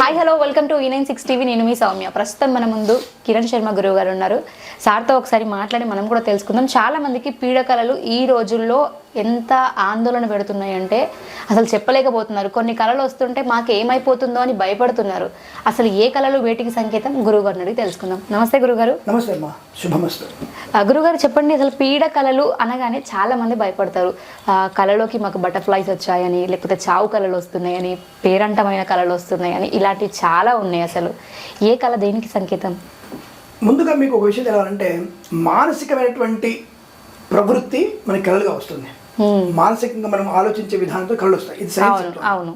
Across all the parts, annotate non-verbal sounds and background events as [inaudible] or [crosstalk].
Hi hello welcome to ఈ nine six TV నేను మీ సౌమ్య. ప్రస్తుతం మన ముందు కిరణ్ శర్మ గురువు గారు ఉన్నారు. సార్తో ఒకసారి మాట్లాడి మనం కూడా తెలుసుకుందాం. చాలా మందికి పీడకలలు ఈ రోజుల్లో ఎంత ఆందోళన పెడుతున్నాయంటే అసలు చెప్పలేకపోతున్నారు. కొన్ని కళలు వస్తుంటే మాకు ఏమైపోతుందో అని భయపడుతున్నారు. అసలు ఏ కళలు వేటికి సంకేతం? గురువు గారిని అడిగి తెలుసుకుందాం. నమస్తే గురుగారు. నమస్తే అమ్మా. శుభమస్తు. గురుగారు చెప్పండి అసలు పీడ కళలు అనగానే చాలా మంది భయపడతారు. కళలోకి మాకు బటర్ఫ్లైస్ వచ్చాయని లేకపోతే చావు కళలు వస్తున్నాయని పేరంటమైన కళలు వస్తున్నాయని ఇలాంటివి చాలా ఉన్నాయి అసలు. ఏ కళ దేనికి సంకేతం? ముందుగా మీకు ఒక విషయం తెలవాలంటే మానసికమైనటువంటి ప్రవృత్తి మనకి కళలుగా వస్తుంది. మానసికంగా మనం ఆలోచించే విధానంతో కళ్ళు వస్తాయి ఇది సైన్స్ అవును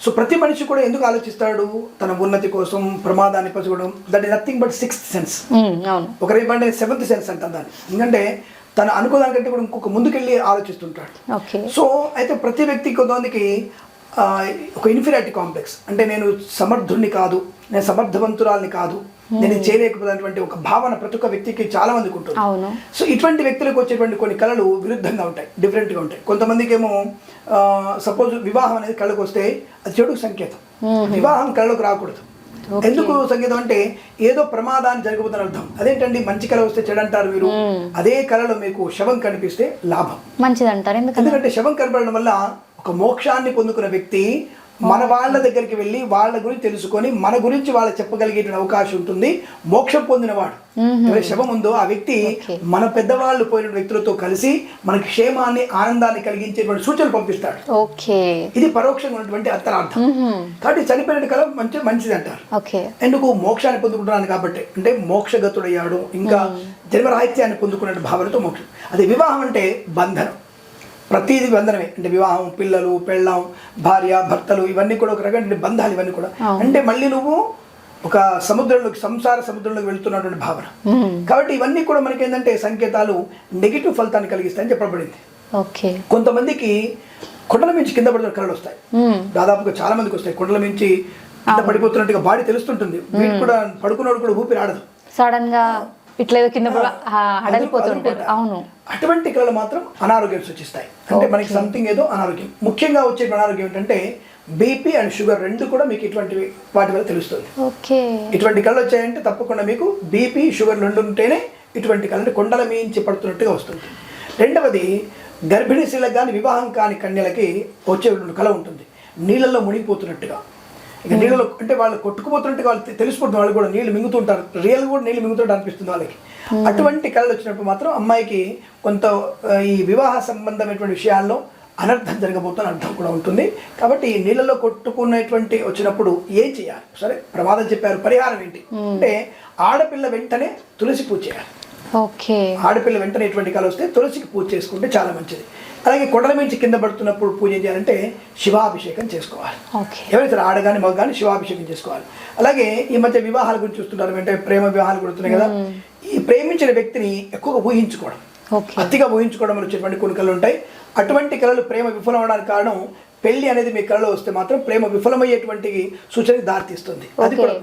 సో ప్రతి మనిషి కూడా ఎందుకు ఆలోచిస్తాడు? తన ఉన్నతి కోసం ప్రమాదాన్ని పరచుకోవడం that is nothing but sixth sense um, అవును. ఒకరేమంటే సెవెంత్ సెన్స్ అంటాం దాన్ని. ఎందుకంటే తను అనుకోదానికంటే కూడా ఇంకొక ముందుకెళ్ళి ఆలోచిస్తుంటాడు. సో అయితే ప్రతి వ్యక్తి కొంతమందికి ఒక ఇన్ఫీరియారిటీ కాంప్లెక్స్ అంటే నేను సమర్థుణ్ణి కాదు. నేను సమర్థవంతురాల్ని కాదు. నేను ఇది చేయలేకపోయినటువంటి ఒక భావన ప్రతి ఒక్క వ్యక్తికి చాలా మందికి ఉంటుంది. సో ఇటువంటి వ్యక్తులకు వచ్చేటువంటి కొన్ని కళలు విరుద్ధంగా ఉంటాయి డిఫరెంట్గా ఉంటాయి. కొంతమందికి ఏమో సపోజ్ వివాహం అనేది కళ్ళకు వస్తే అది చెడు సంకేతం. వివాహం కళ్ళకు రాకూడదు. ఎందుకు సంకేతం అంటే ఏదో ప్రమాదాన్ని జరగబోతున్న అర్థం. అదేంటండి? మంచి కళ వస్తే చెడు అంటారు మీరు అదే కళలో మీకు శవం కనిపిస్తే లాభం. మంచిది అంటారు ఎందుకంటే ఎందుకంటే శవం కనపడడం వల్ల ఒక మోక్షాన్ని పొందుకున్న వ్యక్తి మన వాళ్ళ దగ్గరికి వెళ్ళి వాళ్ళ గురించి తెలుసుకొని మన గురించి వాళ్ళకి చెప్పగలిగేటువంటి అవకాశం ఉంటుంది. మోక్షం పొందినవాడు. ఎవరి శవం ఉందో ఆ వ్యక్తి. మన పెద్దవాళ్ళు పోయిన వ్యక్తులతో కలిసి మనకి క్షేమాన్ని ఆనందాన్ని కలిగించేటువంటి సూచనలు పంపిస్తాడు. ఇది పరోక్షంగా ఉన్నటువంటి అంతరార్థం. కాబట్టి చనిపోయిన కళ మంచి మంచిది అంటారు. ఎందుకు? మోక్షాన్ని పొందుకుంటున్నాను కాబట్టి. అంటే మోక్షగతుడయ్యాడు. ఇంకా జన్మరాహిత్యాన్ని పొందుకునే భావనతో మోక్షం. అదే వివాహం అంటే బంధనం. ప్రతిది బంధనమే. అంటే వివాహం పిల్లలు పెళ్ళాం భార్య భర్తలు ఇవన్నీ కూడా ఒక రకమైన బంధాలు ఇవన్నీ కూడా. అంటే మళ్ళీ నువ్వు ఒక సముద్రంలోకి సంసార సముద్రంలోకి వెళ్తున్నటువంటి భావన. కాబట్టి ఇవన్నీ కూడా మనకి ఏంటంటే సంకేతాలు నెగిటివ్ ఫలితాన్ని కలిగిస్తాయని చెప్పబడింది. ఓకే. కొంతమందికి కొండల మించి కింద పడుతున్న కళలు వస్తాయి. దాదాపుగా చాలా మందికి వస్తాయి. కొండల మించి కింద పడిపోతున్నట్టుగా బాడీ తెలుస్తుంటుంది. వీటి కూడా పడుకున్నవాడు కూడా ఊపిరి ఆడదు. సడన్గా ఇట్లా కింద అడలిపోతుంటారు అవును. అటువంటి కళలు మాత్రం అనారోగ్యం సూచిస్తాయి అంటే మనకి సంథింగ్ ఏదో అనారోగ్యం. ముఖ్యంగా వచ్చే అనారోగ్యం ఏంటంటే బీపీ అండ్ షుగర్ రెండు కూడా మీకు ఇటువంటివి వాటి వల్ల తెలుస్తుంది. ఓకే. ఇటువంటి కళ్ళు వచ్చాయంటే తప్పకుండా మీకు బీపీ షుగర్ రెండు ఉంటేనే ఇటువంటి కళ్ళు అంటే కొండల మించి పడుతున్నట్టుగా వస్తుంది. రెండవది గర్భిణీ స్త్రీలకు కానీ వివాహం కాని కన్యలకి వచ్చే కళ ఉంటుంది. నీళ్ళల్లో మునిగిపోతున్నట్టుగా. ఇక నీళ్ళలో అంటే వాళ్ళు కొట్టుకుపోతున్నట్టుగా వాళ్ళు తెలిసిపోతుంది వాళ్ళు కూడా నీళ్ళు మింగుతుంటారు. రియల్ కూడా నీళ్ళు మింగుతుంటే అనిపిస్తుంది వాళ్ళకి. అటువంటి కళలు వచ్చినప్పుడు మాత్రం అమ్మాయికి కొంత ఈ వివాహ సంబంధమైనటువంటి విషయాల్లో అనర్థం జరగబోతున్న అర్థం కూడా ఉంటుంది. కాబట్టి ఈ నీళ్ళలో కొట్టుకునేటువంటి వచ్చినప్పుడు ఏం చేయాలి? సరే ప్రమాదం చెప్పారు. పరిహారం ఏంటి? అంటే ఆడపిల్ల వెంటనే తులసి పూజ చేయాలి. ఓకే ఆడపిల్ల వెంటనే ఎటువంటి కళ వస్తే తులసికి పూజ చేసుకుంటే చాలా మంచిది. అలాగే కొండల మించి కింద పడుతున్నప్పుడు పూజ చేయాలంటే శివాభిషేకం చేసుకోవాలి. ఎవరైతే ఆడ కానీ మగ కానీ శివాభిషేకం చేసుకోవాలి. అలాగే ఈ మధ్య వివాహాల గురించి చూస్తుంటారు అంటే ప్రేమ వివాహాలు కొడుతున్నాయి కదా. ఈ ప్రేమించిన వ్యక్తిని ఎక్కువగా ఊహించుకోవడం. అతిగా ఊహించుకోవడం వచ్చేటువంటి కొన్ని కళలు ఉంటాయి. అటువంటి కళలు ప్రేమ విఫలం అవడానికి కారణం పెళ్ళి అనేది మీ కళలో వస్తే మాత్రం ప్రేమ విఫలమయ్యేటువంటి సూచనకి దారితీస్తుంది. అది కూడా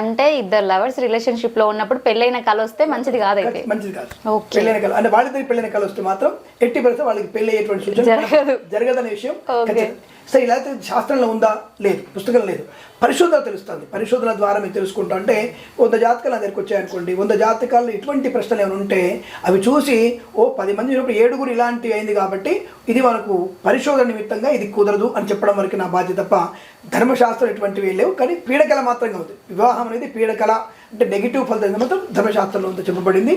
అంటే ఇద్దరు లవర్స్ రిలేషన్షిప్లో ఉన్నప్పుడు పెళ్ళైన కళ వస్తే మంచిది కాదైతే మంచిది కాదు. పెళ్ళైన కళ. అంటే వాళ్ళిద్దరికి పెళ్ళైన కళ వస్తే మాత్రం ఎట్టి పరిస్థితి వాళ్ళకి పెళ్ళి అయ్యేటువంటి సూచన జరగదు. జరగదనే విషయం. సరే ఇలా అయితే శాస్త్రంలో ఉందా? లేదు పుస్తకం లేదు. పరిశోధన తెలుస్తుంది. పరిశోధన ద్వారా మేము తెలుసుకుంటా. అంటే వంద జాతకాలు నా దగ్గరికి వచ్చాయనుకోండి. వంద జాతకాల్లో ఎటువంటి ప్రశ్నలు ఏమైనా ఉంటే అవి చూసి ఓ పది మంది ఉన్నప్పుడు ఏడుగురు ఇలాంటివి అయింది కాబట్టి ఇది మనకు పరిశోధన నిమిత్తంగా ఇది కుదరదు అని చెప్పడం వరకు నా బాధ్యత తప్ప ధర్మశాస్త్రం ఇటువంటివి లేవు. కానీ పీడకల మాత్రంగా ఉంది. వివాహం అనేది పీడకల అంటే నెగిటివ్ ఫలితం మాత్రం ధర్మశాస్త్రంలో ఉందో చెప్పబడింది.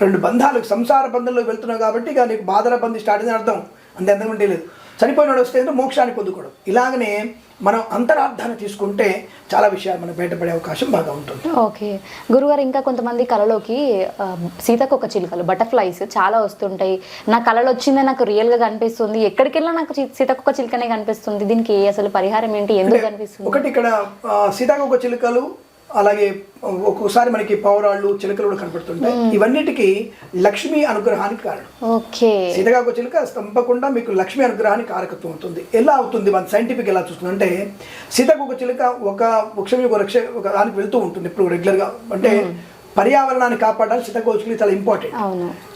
రెండు బంధాలు సంసార బంధంలో వెళ్తున్నావు కాబట్టి ఇక నీకు బాధల బంధి స్టార్ట్ అయిందని అర్థం. అంతే అంతకుంటే లేదు. చనిపోయినాడు వస్తే మోక్షాన్ని పొందుకోవడం ఇలాగనే మనం అంతరార్థాన్ని తీసుకుంటే చాలా విషయాలు మనకు బయటపడే అవకాశం బాగా ఉంటుంది. ఓకే. గురుగారు ఇంకా కొంతమంది కళలోకి సీతకొక చిలుకలు బటర్ఫ్లైస్ చాలా వస్తుంటాయి. నా కళలో వచ్చిందే నాకు రియల్గా కనిపిస్తుంది ఎక్కడికి వెళ్ళినా నాకు సీతకొక చిలుకనే కనిపిస్తుంది. దీనికి అసలు పరిహారం ఏంటి? ఎందుకు కనిపిస్తుంది? ఒకటి ఇక్కడ సీతాకోక చిలుకలు అలాగే ఒక్కొక్కసారి మనకి పౌరాళ్ళు చిలుకలు కూడా కనపడుతుంటాయి. ఇవన్నిటికీ లక్ష్మీ అనుగ్రహానికి కారణం. సీతగాకు చిలుక తప్పకుండా మీకు లక్ష్మీ అనుగ్రహానికి కారకత్వం అవుతుంది ఎలా అవుతుంది? మన సైంటిఫిక్ ఎలా చూస్తుందంటే సీతకొక చిలుక ఒక వృక్షం యొక్క వృక్ష ఒక దానికి వెళ్తూ ఉంటుంది ఇప్పుడు రెగ్యులర్గా. అంటే పర్యావరణాన్ని కాపాడాలి సీతాకోక చిలుక చాలా ఇంపార్టెంట్.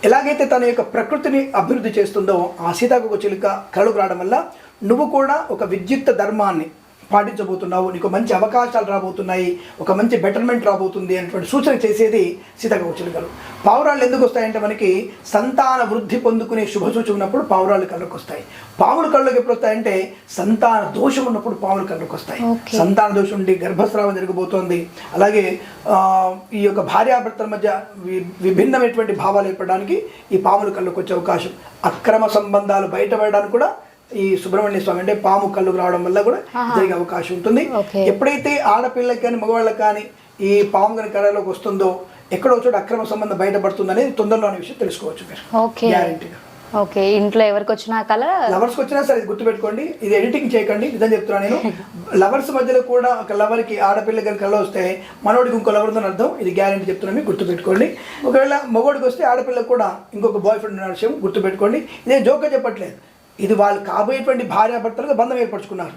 ఎలాగైతే తన యొక్క ప్రకృతిని అభివృద్ధి చేస్తుందో ఆ సీతాకోక చిలుక కళకు రావడం వల్ల నువ్వు కూడా ఒక విద్యుత్ ధర్మాన్ని పాటించబోతున్నావు నీకు మంచి అవకాశాలు రాబోతున్నాయి ఒక మంచి బెటర్మెంట్ రాబోతుంది అనేటువంటి సూచన చేసేది సీతకవచనగలు పావురాళ్ళు ఎందుకు వస్తాయంటే మనకి సంతాన వృద్ధి పొందుకునే శుభ సూచన ఉన్నప్పుడు పావురాళ్ళు కళ్ళకు వస్తాయి. పాములు కళ్ళకు ఎప్పుడు వస్తాయంటే సంతాన దోషం ఉన్నప్పుడు పాములు కళ్ళకు వస్తాయి. సంతాన దోషం ఉండి గర్భస్రావం జరగబోతోంది. అలాగే ఈ యొక్క భార్యాభర్తల మధ్య విభిన్నమైనటువంటి భావాలు ఏర్పడడానికి ఈ పాములు కళ్ళకు వచ్చే అవకాశం. అక్రమ సంబంధాలు బయటపడడానికి కూడా ఈ సుబ్రహ్మణ్య స్వామి అంటే పాము కళ్ళకు రావడం వల్ల కూడా జరిగే అవకాశం ఉంటుంది. ఎప్పుడైతే ఆడపిల్లకి కానీ మగవాళ్ళకి కానీ ఈ పాము కనుక కళలోకి వస్తుందో ఎక్కడో చోట అక్రమ సంబంధం బయటపడుతుంది అనేది తొందరలో అనే విషయం తెలుసుకోవచ్చు మీరు. గ్యారంటీగా ఓకే. ఇంట్లో ఎవరికి వచ్చినా కల లవర్స్కి వచ్చినా సరే గుర్తుపెట్టుకోండి. ఇది ఎడిటింగ్ చేయకండి. నిజం చెప్తున్నా నేను. [laughs] లవర్స్ మధ్యలో కూడా ఒక లవర్కి ఆడపిల్ల కనుక కళ్ళ వస్తే మనోడికి ఇంకో లవర్ ఉందని అర్థం. ఇది గ్యారంటీ చెప్తున్నా గుర్తుపెట్టుకోండి. ఒకవేళ మగోడికి వస్తే ఆడపిల్లకు కూడా ఇంకొక బాయ్ ఫ్రెండ్ ఉన్న విషయం గుర్తుపెట్టుకోండి. ఇదే జోక చెప్పట్లేదు. ఇది వాళ్ళు కాబోయేటువంటి భార్యాభర్తలుగా బంధం ఏర్పరచుకున్నారు.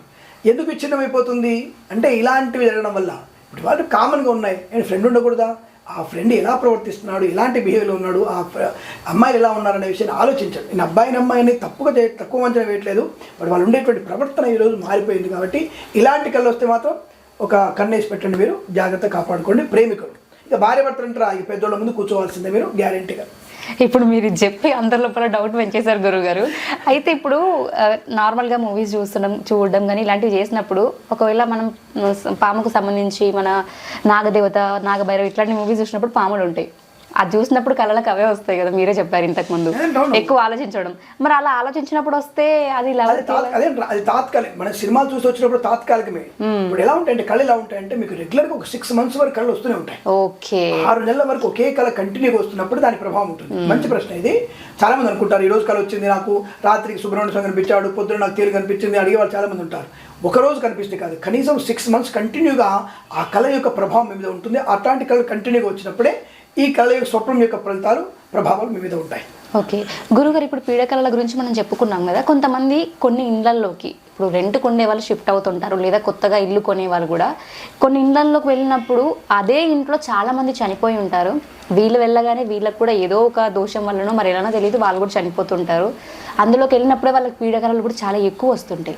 ఎందుకు విచ్ఛిన్నమైపోతుంది? అంటే ఇలాంటివి జరగడం వల్ల. ఇప్పుడు వాళ్ళు కామన్గా ఉన్నాయి. నేను ఫ్రెండ్ ఉండకూడదా? ఆ ఫ్రెండ్ ఎలా ప్రవర్తిస్తున్నాడు? ఎలాంటి బిహేవియర్లో ఉన్నాడు? ఆ అమ్మాయిలు ఎలా ఉన్నారనే విషయాన్ని ఆలోచించండి. నేను అబ్బాయిని అమ్మాయిని తప్పుగా చే తక్కువ అంచనా వేయట్లేదు. బట్ వాళ్ళు ఉండేటువంటి ప్రవర్తన ఈరోజు మారిపోయింది కాబట్టి ఇలాంటి కళ్ళు వస్తే మాత్రం ఒక కన్నేసి పెట్టండి మీరు. జాగ్రత్త కాపాడుకోండి. ప్రేమికుడు ఇక భార్య భర్తలు అంటారా? ఈ పెద్దోళ్ళ ముందు కూర్చోవాల్సిందే మీరు. గ్యారంటీగా ఇప్పుడు మీరు చెప్పి అందరి లోపల డౌట్ పెంచేశారు గురువు గారు అయితే ఇప్పుడు నార్మల్గా మూవీస్ చూస్తున్నాం చూడడం కానీ ఇలాంటివి చేసినప్పుడు ఒకవేళ మనం పాముకు సంబంధించి మన నాగదేవత నాగభైరవ్ ఇట్లాంటి మూవీస్ చూసినప్పుడు పాములు ఉంటాయి. అది చూసినప్పుడు కళ్ళకి అవే వస్తాయి కదా మీరే చెప్పారు ఇంతకు ముందు. ఎక్కువ ఆలోచించడం. మరి అలా ఆలోచించినప్పుడు వస్తే అది అది తాత్కాలిక. మన సినిమాలు చూసి వచ్చినప్పుడు తాత్కాలికమే. ఇప్పుడు ఎలా ఉంటాయంటే కళ్ళు ఎలా ఉంటాయంటే మీకు రెగ్యులర్గా ఒక సిక్స్ మంత్స్ వరకు కళ్ళు వస్తూనే ఉంటాయి. ఓకే. ఆరు నెలల వరకు ఒకే కళ కంటిన్యూగా వస్తున్నప్పుడు దాని ప్రభావం ఉంటుంది. మంచి ప్రశ్న ఇది. చాలా మంది అనుకుంటారు ఈ రోజు కళ వచ్చింది నాకు రాత్రికి సుబ్రహ్మణ్య స్వామి కనిపించాడు పొద్దున నాకు తేలి కనిపించింది అడిగే వాళ్ళు చాలా మంది ఉంటారు. ఒక రోజు కనిపిస్తే కాదు కనీసం సిక్స్ మంత్స్ కంటిన్యూగా ఆ కళ యొక్క ప్రభావం మీద ఉంటుంది. అట్లాంటి కళ కంటిన్యూగా వచ్చినప్పుడే ఈ కళ యొక్క స్వప్నం యొక్క ఫలితాలు ప్రభావాలు మీ మీద ఉంటాయి. ఓకే. గురుగారు ఇప్పుడు పీడకలల గురించి మనం చెప్పుకున్నాం కదా కొంతమంది కొన్ని ఇండ్లల్లోకి ఇప్పుడు రెంట్ కొండే వాళ్ళు షిఫ్ట్ అవుతుంటారు లేదా కొత్తగా ఇల్లు కొనే వాళ్ళు కూడా. కొన్ని ఇండ్లల్లోకి వెళ్ళినప్పుడు అదే ఇంట్లో చాలా మంది చనిపోయి ఉంటారు. వీళ్ళు వెళ్ళగానే వీళ్ళకి కూడా ఏదో ఒక దోషం వల్లనో మరి ఎలానో తెలియదు వాళ్ళు కూడా చనిపోతుంటారు. అందులోకి వెళ్ళినప్పుడే వాళ్ళకి పీడకలలు కూడా చాలా ఎక్కువ వస్తుంటాయి.